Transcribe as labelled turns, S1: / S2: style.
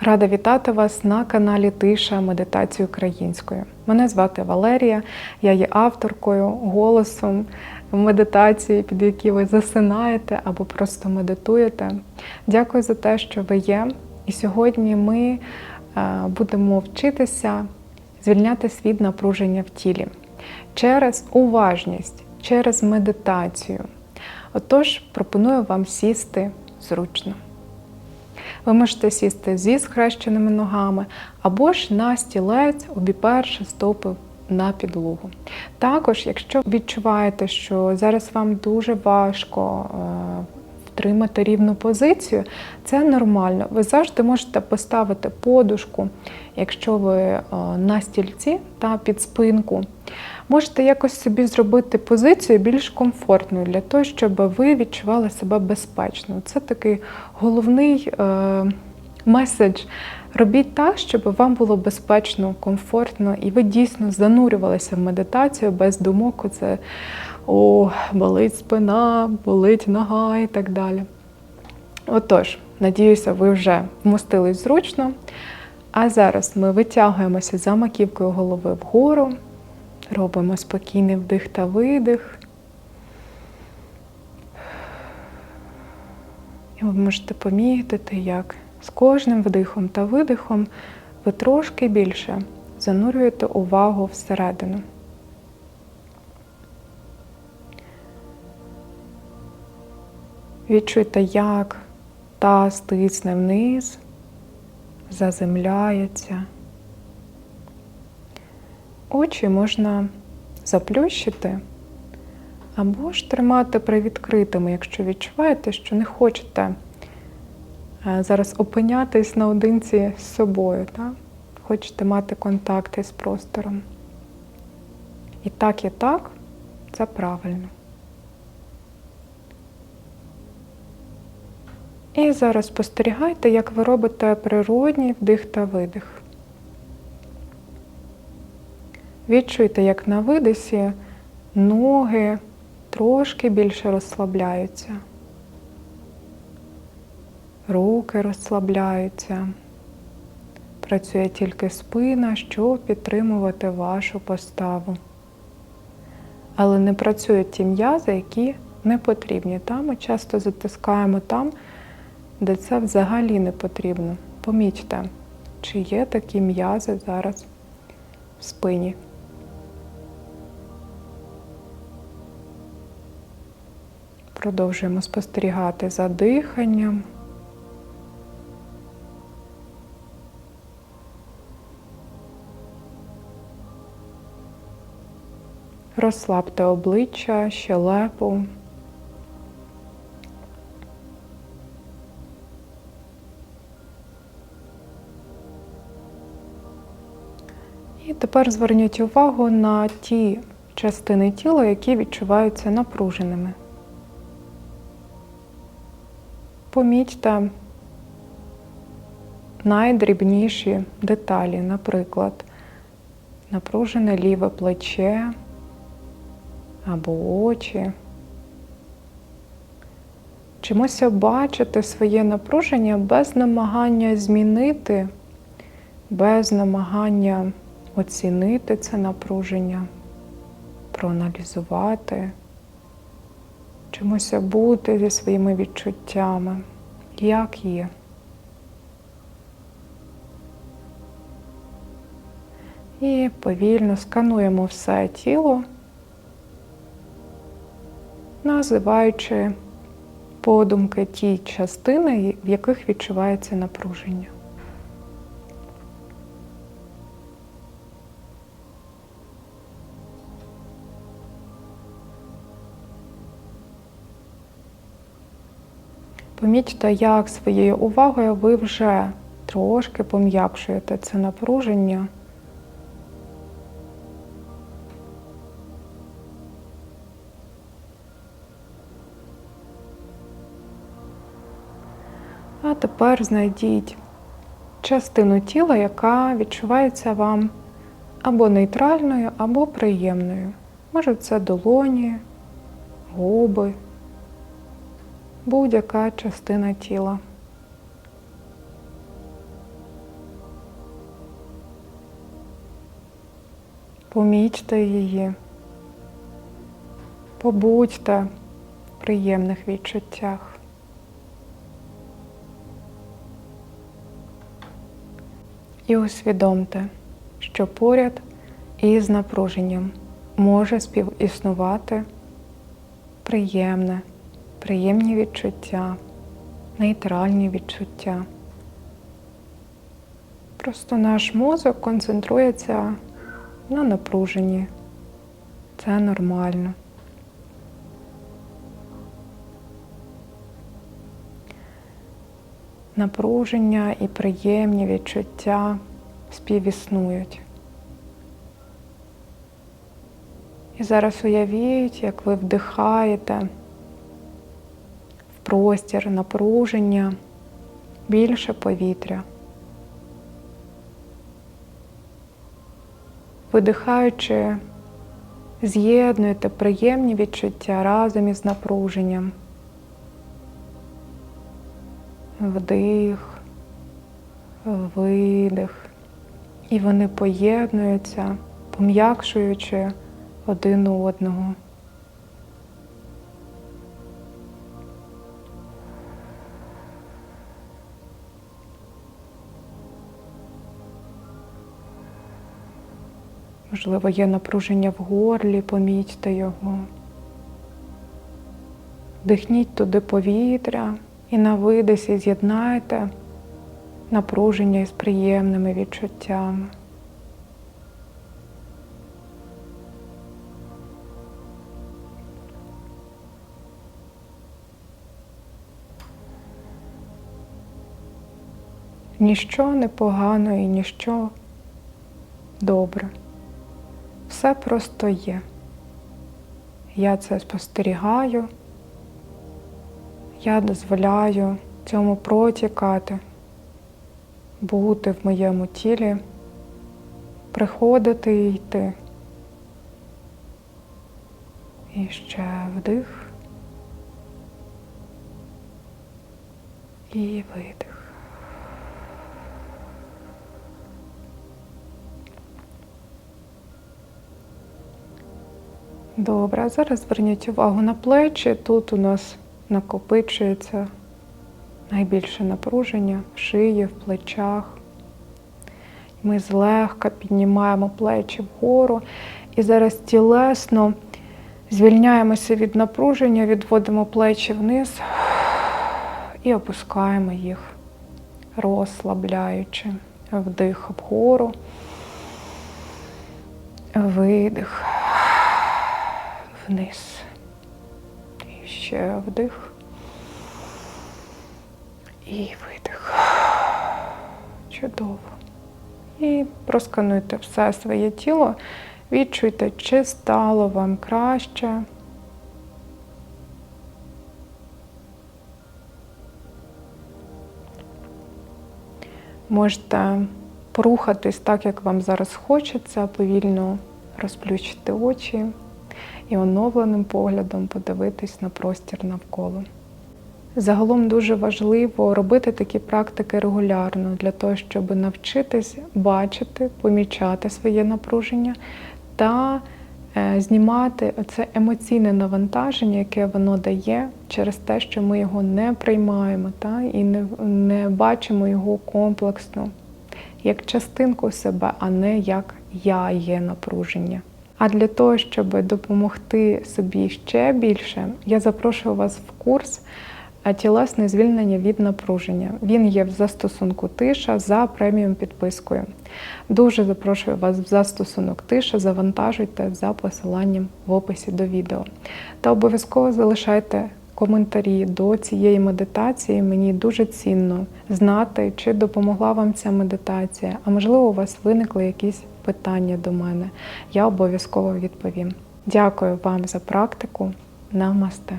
S1: Рада вітати вас на каналі Тиша Медитації українською. Мене звати Валерія, я є авторкою, голосом медитації, під які ви засинаєте або просто медитуєте. Дякую за те, що ви є. І сьогодні ми е, будемо вчитися звільнятися від напруження в тілі через уважність, через медитацію. Отож, пропоную вам сісти зручно. Ви можете сісти зі схрещеними ногами або ж на стілець, обіперши стопи на підлогу. Також, якщо відчуваєте, що зараз вам дуже важко е, втримати рівну позицію, це нормально. Ви завжди можете поставити подушку, якщо ви е, на стільці та під спинку. Можете якось собі зробити позицію більш комфортною для того, щоб ви відчували себе безпечно. Це такий головний е, меседж. Робіть так, щоб вам було безпечно, комфортно, і ви дійсно занурювалися в медитацію без думок. Це о, болить спина, болить нога і так далі. Отож, надіюся, ви вже вмостились зручно. А зараз ми витягуємося за маківкою голови вгору. Робимо спокійний вдих та видих. І ви можете помітити, як з кожним вдихом та видихом ви трошки більше занурюєте увагу всередину. Відчуйте, як таз тисне вниз, заземляється. Очі можна заплющити або ж тримати привідкритими, якщо відчуваєте, що не хочете е, зараз опинятись наодинці з собою, так? хочете мати контакти з простором. І так, і так це правильно. І зараз спостерігайте, як ви робите природній вдих та видих. Відчуйте, як на видисі ноги трошки більше розслабляються. Руки розслабляються. Працює тільки спина, щоб підтримувати вашу поставу. Але не працюють ті м'язи, які не потрібні. Там ми часто затискаємо там, де це взагалі не потрібно. Помічте, чи є такі м'язи зараз в спині. Продовжуємо спостерігати за диханням. Розслабте обличчя, щелепу. І тепер зверніть увагу на ті частини тіла, які відчуваються напруженими. Помітьте найдрібніші деталі, наприклад, напружене ліве плече або очі. Чимося бачити своє напруження без намагання змінити, без намагання оцінити це напруження, проаналізувати чимося бути зі своїми відчуттями, як є. І повільно скануємо все тіло, називаючи подумки ті частини, в яких відчувається напруження. Помітьте, як своєю увагою ви вже трошки пом'якшуєте це напруження. А тепер знайдіть частину тіла, яка відчувається вам або нейтральною, або приємною. Може, це долоні, губи будь-яка частина тіла. Помічте її, побудьте в приємних відчуттях. І усвідомте, що поряд із напруженням може співіснувати приємне приємні відчуття, нейтральні відчуття. Просто наш мозок концентрується на напруженні. Це нормально. Напруження і приємні відчуття співіснують. І зараз уявіть, як ви вдихаєте простір напруження більше повітря. Видихаючи, з'єднуєте приємні відчуття разом із напруженням. Вдих, видих. І вони поєднуються, пом'якшуючи один одного. Можливо, є напруження в горлі, помітьте його. Дихніть туди повітря і на видисі з'єднайте напруження із приємними відчуттями. Ніщо не погано і ніщо добре. Все просто є. Я це спостерігаю, я дозволяю цьому протікати, бути в моєму тілі, приходити і йти. І ще вдих і видих. Добре, а зараз зверніть увагу на плечі. Тут у нас накопичується найбільше напруження в шиї, в плечах. Ми злегка піднімаємо плечі вгору і зараз тілесно звільняємося від напруження, відводимо плечі вниз і опускаємо їх, розслабляючи. Вдих вгору, видих вниз. І ще вдих. І видих. Чудово. І проскануйте все своє тіло. Відчуйте, чи стало вам краще. Можете порухатись так, як вам зараз хочеться, повільно розплющити очі і оновленим поглядом подивитись на простір навколо. Загалом дуже важливо робити такі практики регулярно для того, щоб навчитись бачити, помічати своє напруження та е, знімати це емоційне навантаження, яке воно дає через те, що ми його не приймаємо та, і не, не бачимо його комплексно, як частинку себе, а не як я є напруження. А для того, щоб допомогти собі ще більше, я запрошую вас в курс тілесне звільнення від напруження. Він є в застосунку тиша за преміум підпискою. Дуже запрошую вас в застосунок тиша, завантажуйте за посиланням в описі до відео. Та обов'язково залишайте коментарі до цієї медитації. Мені дуже цінно знати, чи допомогла вам ця медитація, а можливо, у вас виникли якісь питання до мене. Я обов'язково відповім. Дякую вам за практику. Намасте.